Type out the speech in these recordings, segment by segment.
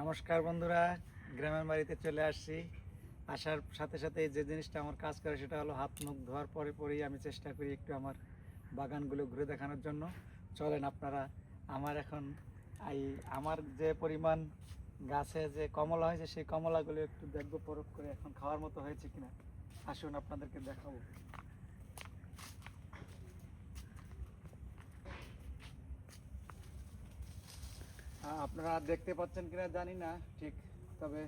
নমস্কার বন্ধুরা, গ্রামের বাড়িতে চলে আসছি। আসার সাথে সাথে যে জিনিসটা আমার কাজ করে সেটা হলো হাত মুখ ধোয়ার পরে পরেই আমি চেষ্টা করি একটু আমার বাগানগুলো ঘুরে দেখানোর জন্য। চলেন আপনারা, আমার এখন এই আমার যে পরিমাণ গাছে যে কমলা হয়েছে, সেই কমলাগুলো একটু দেখব, পরখ করে এখন খাওয়ার মতো হয়েছে কিনা। আসুন আপনাদেরকে দেখাবো। আপনারা দেখতে পাচ্ছেন কিনা জানি না ঠিক, তবে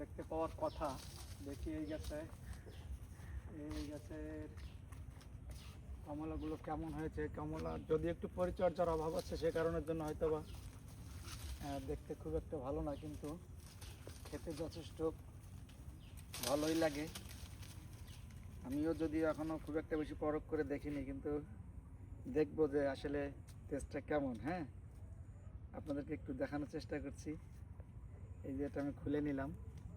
দেখতে পাওয়ার কথা। দেখি এই গাছে, এই গাছের কমলাগুলো কেমন হয়েছে, কমলা যদি একটু পরিচর্যার অভাব আছে সে কারণের জন্য হয়তো বা দেখতে খুব একটা ভালো না, কিন্তু খেতে যথেষ্ট ভালোই লাগে। আমিও যদি এখনও খুব একটা বেশি পরখ করে দেখিনি, কিন্তু দেখব যে আসলে টেস্টটা কেমন হ্যাঁ? আপনাদেরকে একটু দেখানোর চেষ্টা করছি। এই যে এটা আমি খুলে নিলাম।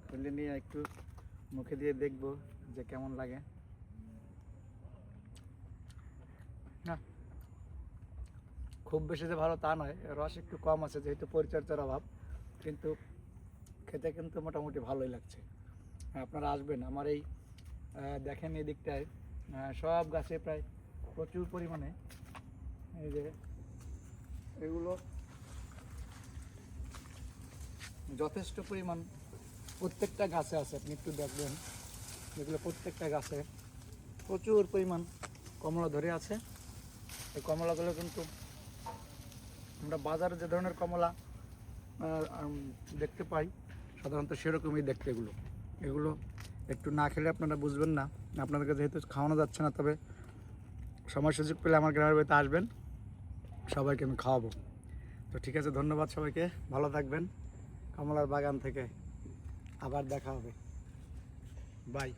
খুলে নিয়ে একটু মুখে দিয়ে দেখব যে কেমন লাগে। খুব বেশি যে ভালো তা নয়, রস একটু কম আছে যেহেতু পরিচর্যার অভাব, কিন্তু খেতে কিন্তু মোটামুটি ভালোই লাগছে। আপনারা আসবেন, আমার এই দেখেন এই দিকটায় সব গাছে প্রায় প্রচুর পরিমাণে এই যে এগুলো যথেষ্ট পরিমাণ প্রত্যেকটা গাছে আছে, আপনি একটু দেখবেন, যেগুলো প্রত্যেকটা গাছে প্রচুর পরিমাণ কমলা ধরে আছে। এই কমলাগুলো কিন্তু আমরা বাজারে যে ধরনের কমলা দেখতে পাই, সাধারণত সেরকমই দেখতে এগুলো। এগুলো একটু না খেলে আপনারা বুঝবেন না। আপনাদেরকে যেহেতু খাওয়ানো যাচ্ছে না, তবে সময় সুযোগ পেলে আমার গ্রামের বাড়িতে আসবেন। সবাইকে আমি খাওয়াবো। তো ঠিক আছে, ধন্যবাদ সবাইকে। ভালো থাকবেন। কমলার বাগান থেকে আবার দেখা হবে। বাই